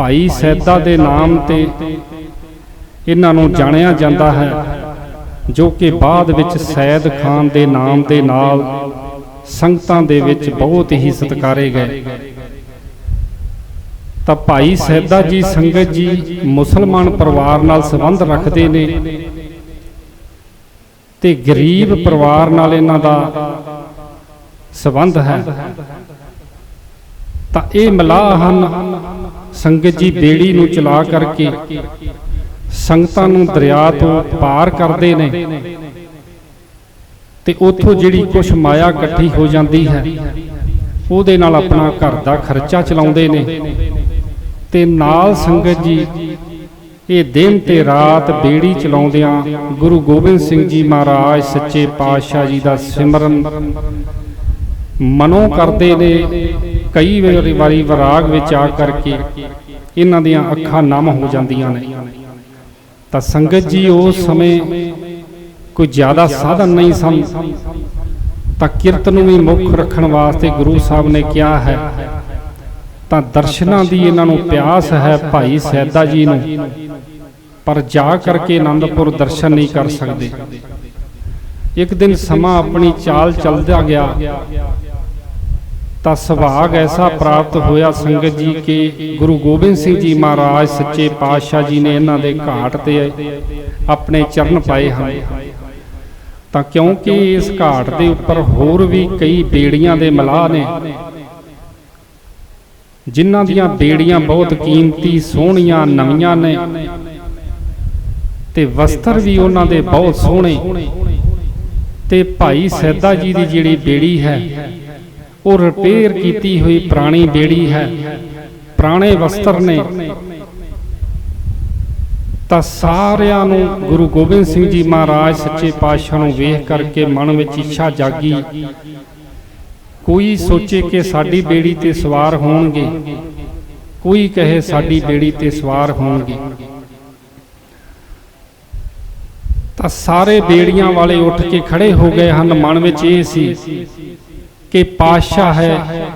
ਭਾਈ ਸੈਦਾ ਦੇ ਨਾਮ ਤੇ ਇਹਨਾਂ ਨੂੰ ਜਾਣਿਆ ਜਾਂਦਾ ਹੈ, ਜੋ ਕਿ ਬਾਅਦ ਵਿੱਚ ਸੈਦ ਖਾਨ ਦੇ ਨਾਮ ਦੇ ਨਾਲ ਸੰਗਤਾਂ ਦੇ ਵਿੱਚ ਬਹੁਤ ਹੀ ਸਤਿਕਾਰੇ ਗਏ। ਤਾਂ ਭਾਈ ਸੈਦਾ ਜੀ ਸੰਗਤ ਜੀ ਮੁਸਲਮਾਨ ਪਰਿਵਾਰ ਨਾਲ ਸੰਬੰਧ ਰੱਖਦੇ ਨੇ ਤੇ ਗਰੀਬ ਪਰਿਵਾਰ ਨਾਲ ਇਹਨਾਂ ਦਾ ਸੰਬੰਧ ਹੈ। ਤਾਂ ਇਹ ਮਲਾਹ ਹਨ ਸੰਗਤ ਜੀ ਬੇੜੀ ਨੂੰ ਚਲਾ ਕਰਕੇ ਸੰਗਤਾਂ ਨੂੰ ਦਰਿਆ ਤੋਂ ਪਾਰ ਕਰਦੇ ਨੇ। ਤੇ ਉੱਥੋਂ ਜਿਹੜੀ ਕੁਛ ਮਾਇਆ ਇਕੱਠੀ ਹੋ ਜਾਂਦੀ ਹੈ, ਉਹਦੇ ਨਾਲ ਆਪਣਾ ਘਰ ਦਾ ਖਰਚਾ ਚਲਾਉਂਦੇ ਨੇ। ਤੇ ਨਾਲ ਸੰਗਤ ਜੀ, ਇਹ ਦਿਨ ਤੇ ਰਾਤ ਬੇੜੀ ਚਲਾਉਂਦਿਆਂ ਗੁਰੂ ਗੋਬਿੰਦ ਸਿੰਘ ਜੀ ਮਹਾਰਾਜ, ਸੱਚੇ ਪਾਤਸ਼ਾਹ ਜੀ ਦਾ ਸਿਮਰਨ ਮਨੋਂ ਕਰਦੇ ਨੇ। ਕਈ ਵਾਰੀ ਵਾਰੀ ਵਿਰਾਗ ਵਿੱਚ ਆ ਕਰਕੇ ਇਹਨਾਂ ਦੀਆਂ ਅੱਖਾਂ ਨਮ ਹੋ ਜਾਂਦੀਆਂ ਨੇ। ਤਾਂ ਸੰਗਤ ਜੀ ਉਸ ਸਮੇਂ ਕੋਈ ਜ਼ਿਆਦਾ ਸਾਧਨ ਨਹੀਂ ਸਨ। ਤਾਂ ਕਿਰਤ ਨੂੰ ਵੀ ਮੁੱਖ ਰੱਖਣ ਵਾਸਤੇ ਗੁਰੂ ਸਾਹਿਬ ਨੇ ਕਿਹਾ ਹੈ, ਤਾਂ ਦਰਸ਼ਨਾਂ ਦੀ ਇਹਨਾਂ ਨੂੰ ਪਿਆਸ ਹੈ ਭਾਈ ਸੈਦਾ ਜੀ ਨੂੰ, ਪਰ ਜਾ ਕਰਕੇ ਆਨੰਦਪੁਰ ਦਰਸ਼ਨ ਨਹੀਂ ਕਰ ਸਕਦੇ। ਇੱਕ ਦਿਨ ਸਮਾਂ ਆਪਣੀ ਚਾਲ ਚੱਲਦਾ ਗਿਆ। ਤਾਂ ਸੁਭਾਗ ਐਸਾ ਪ੍ਰਾਪਤ ਹੋਇਆ ਸੰਗਤ ਜੀ ਕਿ ਗੁਰੂ ਗੋਬਿੰਦ ਸਿੰਘ ਜੀ ਮਹਾਰਾਜ ਸੱਚੇ ਪਾਤਸ਼ਾਹ ਜੀ ਨੇ ਇਹਨਾਂ ਦੇ ਘਾਟ ਤੇ ਆਪਣੇ ਚਰਨ ਪਾਏ ਹਨ। ਤਾਂ ਕਿਉਂਕਿ ਇਸ ਘਾਟ ਦੇ ਉੱਪਰ ਹੋਰ ਵੀ ਕਈ ਬੇੜੀਆਂ ਦੇ ਮਲਾਹ ਨੇ, ਜਿਨ੍ਹਾਂ ਦੀਆਂ ਬੇੜੀਆਂ ਬਹੁਤ ਕੀਮਤੀ, ਸੋਹਣੀਆਂ, ਨਵੀਆਂ ਨੇ ਤੇ ਵਸਤਰ ਵੀ ਉਹਨਾਂ ਦੇ ਬਹੁਤ ਸੋਹਣੇ। ਤੇ ਭਾਈ ਸੈਦਾ ਜੀ ਦੀ ਜਿਹੜੀ ਬੇੜੀ ਹੈ ਉਹ ਰਿਪੇਅਰ ਕੀਤੀ ਹੋਈ ਪੁਰਾਣੀ ਬੇੜੀ ਹੈ। ਪੁਰਾਣੇ ਵਸਤਰ ਨੇ। ਤਾਂ ਸਾਰਿਆਂ ਨੂੰ ਗੁਰੂ ਗੋਬਿੰਦ ਸਿੰਘ ਜੀ ਮਹਾਰਾਜ ਸੱਚੇ ਪਾਤਸ਼ਾਹ ਨੂੰ ਵੇਖ ਕਰਕੇ ਮਨ ਵਿੱਚ ਇੱਛਾ ਜਾਗੀ। ਕੋਈ ਸੋਚੇ ਕਿ ਸਾਡੀ ਬੇੜੀ ਤੇ ਸਵਾਰ ਹੋਣਗੇ। ਕੋਈ ਕਹੇ ਸਾਡੀ ਬੇੜੀ ਤੇ ਸਵਾਰ ਹੋਣਗੇ। ਤਾਂ ਸਾਰੇ ਬੇੜੀਆਂ ਵਾਲੇ ਉੱਠ ਕੇ ਖੜੇ ਹੋ ਗਏ ਹਨ। ਮਨ ਵਿੱਚ ਇਹ ਸੀ ਕਿ ਪਾਤਸ਼ਾਹ ਹੈ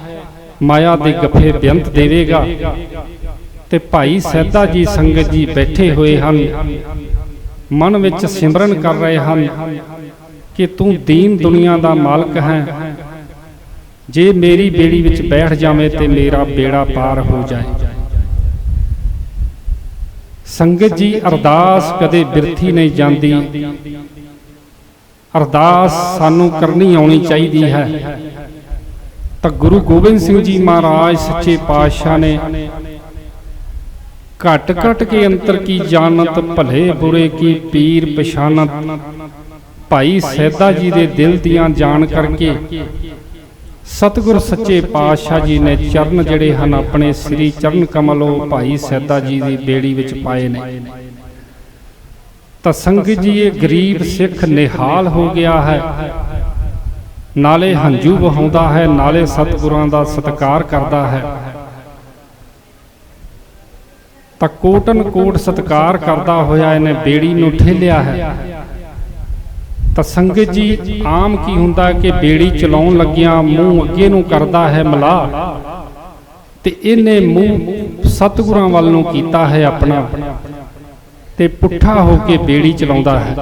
ਮਾਇਆ ਦੇ ਗੱਫੇ ਬੇਅੰਤ ਦੇਵੇਗਾ। ਤੇ ਭਾਈ ਸੈਦਾ ਜੀ ਸੰਗਤ ਜੀ ਬੈਠੇ ਹੋਏ ਹਨ। ਮਨ ਵਿੱਚ ਸਿਮਰਨ ਕਰ ਰਹੇ ਹਨ ਕਿ ਤੂੰ ਦੀਨ ਦੁਨੀਆ ਦਾ ਮਾਲਕ ਹੈ। ਜੇ ਮੇਰੀ ਬੇੜੀ ਵਿੱਚ ਬੈਠ ਜਾਵੇਂ ਤੇ ਮੇਰਾ ਬੇੜਾ ਪਾਰ ਹੋ ਜਾਏ। ਸੰਗਤ ਜੀ ਅਰਦਾਸ ਕਦੇ ਬਿਰਥੀ ਨਹੀਂ ਜਾਂਦੀ। ਅਰਦਾਸ ਸਾਨੂੰ ਕਰਨੀ ਆਉਣੀ ਚਾਹੀਦੀ ਹੈ। ਤਾਂ ਗੁਰੂ ਗੋਬਿੰਦ ਸਿੰਘ ਜੀ ਮਹਾਰਾਜ, ਸੱਚੇ ਪਾਤਸ਼ਾਹ ਨੇ ਘਟ ਘਟ ਕੇ ਅੰਤਰ ਕੀ ਜਾਣਤ, ਭਲੇ ਬੁਰੇ ਕੀ ਪੀਰ ਪਛਾਨਤ ਭਾਈ ਸੈਦਾ ਜੀ ਦੇ ਦਿਲ ਦੀਆਂ ਜਾਣ ਕਰਕੇ ਸਤਿਗੁਰ ਸੱਚੇ ਪਾਤਸ਼ਾਹ ਜੀ ਨੇ ਚਰਨ ਜਿਹੜੇ ਹਨ ਆਪਣੇ ਸ੍ਰੀ ਚਰਨ ਕਮਲੋਂ ਭਾਈ ਸੈਦਾ ਜੀ ਦੀ ਬੇੜੀ ਵਿੱਚ ਪਾਏ ਨੇ। ਤਾਂ ਸੰਗਤ ਜੀ, ਇਹ ਗਰੀਬ ਸਿੱਖ ਨਿਹਾਲ ਹੋ ਗਿਆ ਹੈ। ਨਾਲੇ ਹੰਝੂ ਵਹਾਉਂਦਾ ਹੈ, ਨਾਲੇ ਸਤਿਗੁਰਾਂ ਦਾ ਸਤਿਕਾਰ ਕਰਦਾ ਹੈ। ਤਾਂ ਕੋਟਨ ਕੋਟ ਸਤਿਕਾਰ ਕਰਦਾ ਹੋਇਆ ਇਹਨੇ ਬੇੜੀ ਨੂੰ ਠੇਲਿਆ ਹੈ। ਤਾਂ ਸੰਗਤ ਜੀ, ਆਮ ਕੀ ਹੁੰਦਾ ਕਿ ਬੇੜੀ ਚਲਾਉਣ ਲੱਗਿਆਂ, ਮੂੰਹ ਅੱਗੇ ਨੂੰ ਕਰਦਾ ਹੈ ਮਲਾ। ਤੇ ਇਹਨੇ ਮੂੰਹ ਸਤਿਗੁਰਾਂ ਵੱਲ ਨੂੰ ਕੀਤਾ ਹੈ ਆਪਣਾ। ਤੇ ਪੁੱਠਾ ਹੋ ਕੇ ਬੇੜੀ ਚਲਾਉਂਦਾ ਹੈ।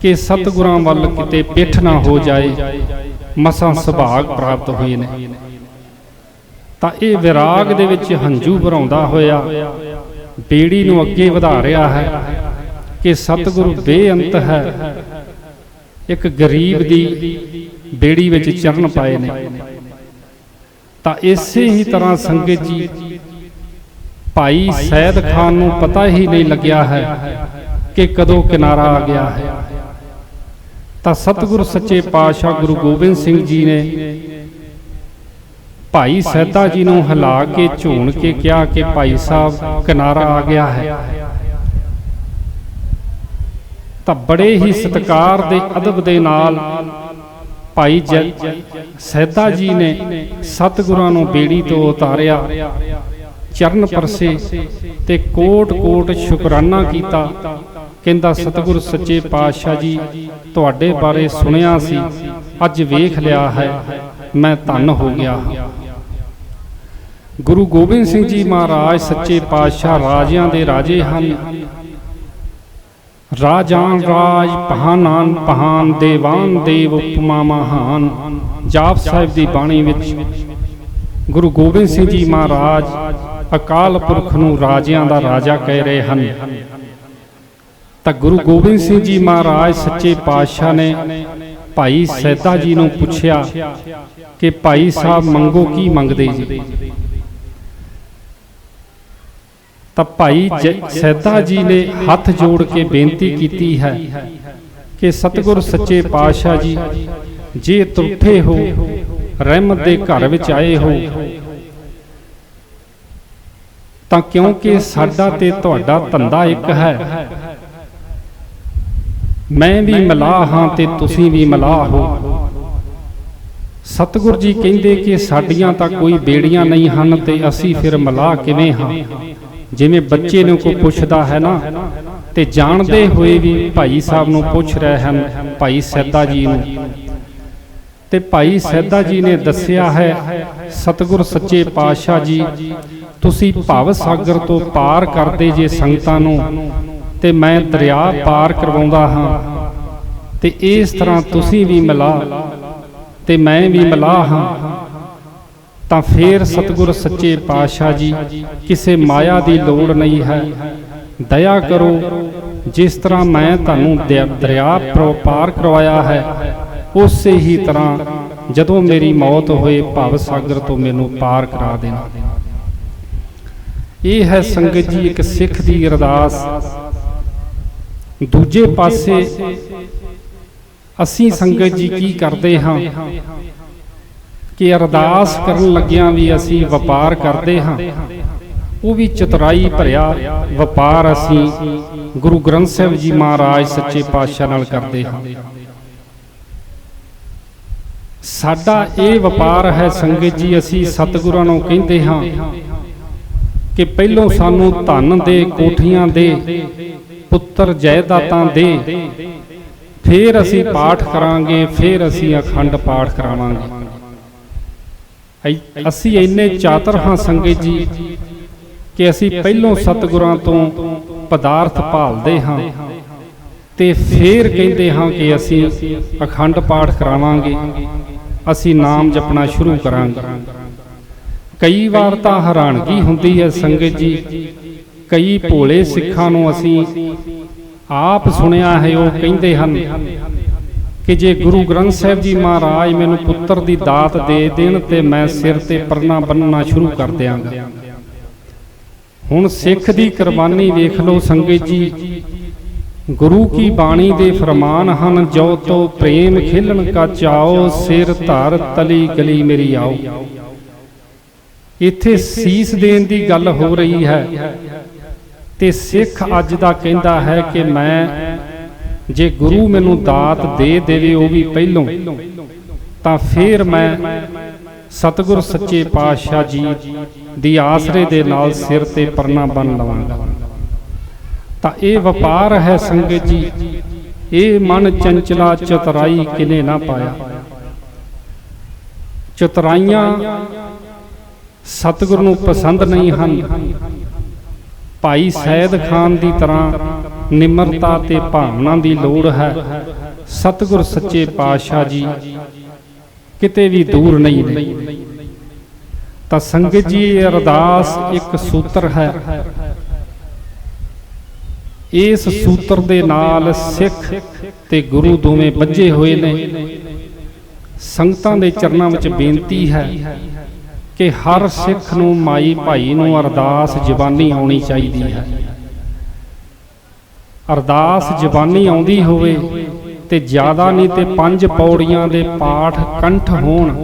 ਕਿ ਸਤਿਗੁਰਾਂ ਵੱਲ ਕਿਤੇ ਪਿੱਠ ਨਾ ਹੋ ਜਾਏ ਮਸਾਂ ਸੁਭਾਗ ਪ੍ਰਾਪਤ ਹੋਏ ਨੇ। ਤਾਂ ਇਹ ਵਿਰਾਗ ਦੇ ਵਿੱਚ ਹੰਝੂ ਭਰਾਉਂਦਾ ਹੋਇਆ। ਬੇੜੀ ਨੂੰ ਅੱਗੇ ਵਧਾ ਰਿਹਾ ਹੈ ਕਿ ਸਤਿਗੁਰੂ ਬੇਅੰਤ ਹੈ। ਇੱਕ ਗਰੀਬ ਦੀ ਬੇੜੀ ਵਿੱਚ ਚਰਨ ਪਾਏ ਨੇ। ਤਾਂ ਇਸੇ ਹੀ ਤਰ੍ਹਾਂ ਸੰਗਤ ਜੀ ਭਾਈ ਸੈਦ ਖਾਨ ਨੂੰ ਪਤਾ ਹੀ ਨਹੀਂ ਲੱਗਿਆ ਹੈ ਕਿ ਕਦੋਂ ਕਿਨਾਰਾ ਆ ਗਿਆ ਹੈ। ਤਾਂ ਸਤਿਗੁਰੂ ਸੱਚੇ ਪਾਤਸ਼ਾਹ ਗੁਰੂ ਗੋਬਿੰਦ ਸਿੰਘ ਜੀ ਨੇ ਭਾਈ ਸੈਦਾ ਜੀ ਨੂੰ ਹਿਲਾ ਕੇ, ਝੂਣ ਕੇ ਕਿਹਾ ਕਿ ਭਾਈ ਸਾਹਿਬ, ਕਿਨਾਰਾ ਆ ਗਿਆ ਹੈ। ਤਾਂ ਬੜੇ ਹੀ ਸਤਿਕਾਰ ਦੇ ਅਦਬ ਦੇ ਨਾਲ ਭਾਈ ਸੈਦਾ ਜੀ ਨੇ ਸਤਿਗੁਰਾਂ ਨੂੰ ਬੇੜੀ ਤੋਂ ਉਤਾਰਿਆ, ਚਰਨ ਪਰਸੇ ਤੇ ਕੋਟ ਕੋਟ ਸ਼ੁਕਰਾਨਾ ਕੀਤਾ। ਕਹਿੰਦਾ, ਸਤਿਗੁਰ ਸੱਚੇ ਪਾਤਸ਼ਾਹ ਜੀ, ਤੁਹਾਡੇ ਬਾਰੇ ਸੁਣਿਆ ਸੀ, ਅੱਜ ਵੇਖ ਲਿਆ ਹੈ, ਮੈਂ ਧੰਨ ਹੋ ਗਿਆ ਗੁਰੂ ਗੋਬਿੰਦ ਸਿੰਘ ਜੀ ਮਹਾਰਾਜ ਸੱਚੇ ਪਾਤਸ਼ਾਹ ਰਾਜਿਆਂ ਦੇ ਰਾਜੇ ਹਨ। ਰਾਜਾਨ ਰਾਜ ਪਹਾਨਾਨ ਪਹਾਨ, ਦੇਵਾਨ ਦੇਵ ਉਪਮਾ ਮਹਾਨ, ਜਾਪ ਸਾਹਿਬ ਦੀ ਬਾਣੀ ਵਿੱਚ ਗੁਰੂ ਗੋਬਿੰਦ ਸਿੰਘ ਜੀ ਮਹਾਰਾਜ ਅਕਾਲ ਪੁਰਖ ਨੂੰ ਰਾਜਿਆਂ ਦਾ ਰਾਜਾ ਕਹਿ ਰਹੇ ਹਨ। ਤਾਂ ਗੁਰੂ ਗੋਬਿੰਦ ਸਿੰਘ ਜੀ ਮਹਾਰਾਜ ਸੱਚੇ ਪਾਤਸ਼ਾਹ ਨੇ ਭਾਈ ਸੈਦਾ ਜੀ ਨੂੰ ਪੁੱਛਿਆ ਕਿ ਭਾਈ ਸਾਹਿਬ ਮੰਗੋ ਕੀ ਮੰਗਦੇ ਜੀ? ਤਾਂ ਭਾਈ ਸੈਦਾ ਜੀ ਨੇ ਹੱਥ ਜੋੜ ਕੇ ਬੇਨਤੀ ਕੀਤੀ ਹੈ ਕਿ ਸਤਿਗੁਰ ਸੱਚੇ ਪਾਤਸ਼ਾਹ ਜੀ, ਜੇ ਤੁਠੇ ਹੋ, ਰਹਿਮਤ ਦੇ ਘਰ ਵਿੱਚ ਆਏ ਹੋ, ਤਾਂ ਕਿਉਂਕਿ ਸਾਡਾ ਤੇ ਤੁਹਾਡਾ ਧੰਦਾ ਇੱਕ ਹੈ ਮੈਂ ਵੀ ਮਲਾਹ ਹਾਂ ਤੇ ਤੁਸੀਂ ਵੀ ਮਲਾਹ ਹੋ। ਸਤਿਗੁਰ ਜੀ ਕਹਿੰਦੇ ਕਿ ਸਾਡੀਆਂ ਤਾਂ ਕੋਈ ਬੇੜੀਆਂ ਨਹੀਂ ਹਨ ਤੇ ਅਸੀਂ ਫਿਰ ਮਲਾਹ ਕਿਵੇਂ ਹਾਂ? ਜਿਵੇਂ ਬੱਚੇ ਨੂੰ ਕੋਈ ਪੁੱਛਦਾ ਹੈ ਨਾ ਤੇ ਜਾਣਦੇ ਹੋਏ ਵੀ ਭਾਈ ਸਾਹਿਬ ਨੂੰ ਪੁੱਛ ਰਹੇ ਹਨ ਭਾਈ ਸੈਦਾ ਜੀ ਨੂੰ। ਤੇ ਭਾਈ ਸੈਦਾ ਜੀ ਨੇ ਦੱਸਿਆ ਹੈ ਸਤਿਗੁਰ ਸੱਚੇ ਪਾਤਸ਼ਾਹ ਜੀ ਤੁਸੀਂ ਭਵ ਸਾਗਰ ਤੋਂ ਪਾਰ ਕਰਦੇ ਜੇ ਸੰਗਤਾਂ ਨੂੰ। ਤੇ ਮੈਂ ਦਰਿਆ ਪਾਰ ਕਰਵਾਉਂਦਾ ਹਾਂ। ਤੇ ਇਸ ਤਰ੍ਹਾਂ ਤੁਸੀਂ ਵੀ ਮਿਲਾ ਤੇ ਮੈਂ ਵੀ ਮਿਲਾ ਹਾਂ। ਤਾਂ ਫੇਰ ਸਤਿਗੁਰ ਸੱਚੇ ਪਾਤਸ਼ਾਹ ਜੀ, ਕਿਸੇ ਮਾਇਆ ਦੀ ਲੋੜ ਨਹੀਂ ਹੈ। ਦਇਆ ਕਰੋ, ਜਿਸ ਤਰ੍ਹਾਂ ਮੈਂ ਤੁਹਾਨੂੰ ਦ- ਦਰਿਆ ਪਾਰ ਕਰਵਾਇਆ ਹੈ, ਉਸੇ ਹੀ ਤਰ੍ਹਾਂ ਜਦੋਂ ਮੇਰੀ ਮੌਤ ਹੋਏ ਭਵ ਸਾਗਰ ਤੋਂ ਮੈਨੂੰ ਪਾਰ ਕਰਾ ਦੇਣਾ। ਇਹ ਹੈ ਸੰਗਤ ਜੀ, ਇੱਕ ਸਿੱਖ ਦੀ ਅਰਦਾਸ। ਦੂਜੇ ਪਾਸੇ ਅਸੀਂ ਸੰਗਤ ਜੀ ਕੀ ਕਰਦੇ ਹਾਂ? ਕਿ ਅਰਦਾਸ ਕਰਨ ਲੱਗਿਆਂ ਵੀ ਅਸੀਂ ਵਪਾਰ ਕਰਦੇ ਹਾਂ। ਉਹ ਵੀ ਚਤੁਰਾਈ ਭਰਿਆ ਵਪਾਰ ਅਸੀਂ ਗੁਰੂ ਗ੍ਰੰਥ ਸਾਹਿਬ ਜੀ ਮਹਾਰਾਜ ਸੱਚੇ ਪਾਤਸ਼ਾਹ ਨਾਲ ਕਰਦੇ ਹਾਂ। ਸਾਡਾ ਇਹ ਵਪਾਰ ਹੈ ਸੰਗਤ ਜੀ ਅਸੀਂ ਸਤਿਗੁਰਾਂ ਨੂੰ ਕਹਿੰਦੇ ਹਾਂ ਕਿ ਪਹਿਲੋਂ ਸਾਨੂੰ ਧਨ ਦੇ ਕੋਠੀਆਂ ਦੇ ਪੁੱਤਰ ਜਾਇਦਾਦਾਂ ਦੇ। ਫੇਰ ਅਸੀਂ ਪਾਠ ਕਰਾਂਗੇ, ਫੇਰ ਅਸੀਂ ਅਖੰਡ ਪਾਠ ਕਰਾਵਾਂਗੇ। ਅਸੀਂ ਇੰਨੇ ਚਾਤਰ ਹਾਂ ਸੰਗਤ ਜੀ ਕਿ ਅਸੀਂ ਪਹਿਲੋਂ ਸਤਿਗੁਰਾਂ ਤੋਂ ਪਦਾਰਥ ਭਾਲਦੇ ਹਾਂ ਤੇ ਫੇਰ ਕਹਿੰਦੇ ਹਾਂ ਕਿ ਅਸੀਂ ਅਖੰਡ ਪਾਠ ਕਰਾਵਾਂਗੇ, ਅਸੀਂ ਨਾਮ ਜਪਣਾ ਸ਼ੁਰੂ ਕਰਾਂਗੇ। ਕਈ ਵਾਰ ਤਾਂ ਹੈਰਾਨਗੀ ਹੁੰਦੀ ਹੈ ਸੰਗਤ ਜੀ ਕਈ ਭੋਲੇ ਸਿੱਖਾਂ ਨੂੰ ਅਸੀਂ ਆਪ ਸੁਣਿਆ ਹੈ, ਉਹ ਕਹਿੰਦੇ ਹਨ ਕਿ ਜੇ ਗੁਰੂ ਗ੍ਰੰਥ ਸਾਹਿਬ ਜੀ ਮਹਾਰਾਜ ਮੈਨੂੰ ਪੁੱਤਰ ਦੀ ਦਾਤ ਦੇ ਦੇਣ ਤੇ ਮੈਂ ਸਿਰ ਤੇ ਪਰਨਾ ਬੰਨਣਾ ਸ਼ੁਰੂ ਕਰ ਦਿਆਂਗਾ। ਹੁਣ ਸਿੱਖ ਦੀ ਕੁਰਬਾਨੀ ਵੇਖ ਲਓ ਸੰਗਤ ਜੀ। ਗੁਰੂ ਕੀ ਬਾਣੀ ਦੇ ਫਰਮਾਨ ਹਨ, ਜੋ ਤੋ ਪ੍ਰੇਮ ਖੇਲਣ ਕਾ ਚਾਓ, ਸਿਰ ਧਰ ਤਲੀ ਗਲੀ ਮੇਰੀ ਆਓ। ਇੱਥੇ ਸੀਸ ਦੇਣ ਦੀ ਗੱਲ ਹੋ ਰਹੀ ਹੈ। ਤੇ ਸਿੱਖ ਅੱਜ ਦਾ ਕਹਿੰਦਾ ਹੈ ਕਿ ਮੈਂ ਜੇ ਗੁਰੂ ਮੈਨੂੰ ਦਾਤ ਦੇ ਦੇਵੇ ਉਹ ਵੀ ਪਹਿਲੋਂ, ਤਾਂ ਫੇਰ ਮੈਂ ਸਤਿਗੁਰ ਸੱਚੇ ਪਾਤਸ਼ਾਹ ਜੀ ਦੀ ਆਸਰੇ ਦੇ ਨਾਲ ਸਿਰ ਤੇ ਪਰਨਾ ਬੰਨ ਲਵਾਂਗਾ। ਤਾਂ ਇਹ ਵਪਾਰ ਹੈ ਸੰਗਤ ਜੀ, ਇਹ ਮਨ ਚੰਚਲਾ ਚਤਰਾਈ ਕਿਨੇ ਨਾ ਪਾਇਆ। ਚਤਰਾਈਆਂ ਸਤਿਗੁਰ ਨੂੰ ਪਸੰਦ ਨਹੀਂ ਹਨ ਭਾਈ ਸੈਦ ਖਾਨ ਦੀ ਤਰ੍ਹਾਂ ਨਿਮਰਤਾ ਤੇ ਭਾਵਨਾ ਦੀ ਲੋੜ ਹੈ। ਸਤਿਗੁਰ ਸੱਚੇ ਪਾਤਸ਼ਾਹ ਜੀ ਕਿਤੇ ਵੀ ਦੂਰ ਨਹੀਂ ਨੇ। ਤਾਂ ਸੰਗਤ ਜੀ ਇਹ ਅਰਦਾਸ ਇੱਕ ਸੂਤਰ ਹੈ। ਇਸ ਸੂਤਰ ਦੇ ਨਾਲ ਸਿੱਖ ਤੇ ਗੁਰੂ ਦੋਵੇਂ ਬੱਝੇ ਹੋਏ ਨੇ। ਸੰਗਤਾਂ ਦੇ ਚਰਨਾਂ ਵਿੱਚ ਬੇਨਤੀ ਹੈ। ਕਿ ਹਰ ਸਿੱਖ ਨੂੰ ਮਾਈ ਭਾਈ ਨੂੰ ਅਰਦਾਸ ਜ਼ਬਾਨੀ ਆਉਣੀ ਚਾਹੀਦੀ ਹੈ। ਅਰਦਾਸ ਜ਼ਬਾਨੀ ਆਉਂਦੀ ਹੋਵੇ ਤੇ ਜ਼ਿਆਦਾ ਨਹੀਂ ਤੇ ਪੰਜ ਪੌੜੀਆਂ ਦੇ ਪਾਠ ਕੰਠ ਹੋਣ,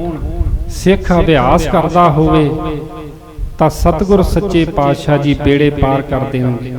ਸਿੱਖ ਅਭਿਆਸ ਕਰਦਾ ਹੋਵੇ, ਤਾਂ ਸਤਿਗੁਰ ਸੱਚੇ ਪਾਤਸ਼ਾਹ ਜੀ ਬੇੜੇ ਪਾਰ ਕਰ ਦੇਣਗੇ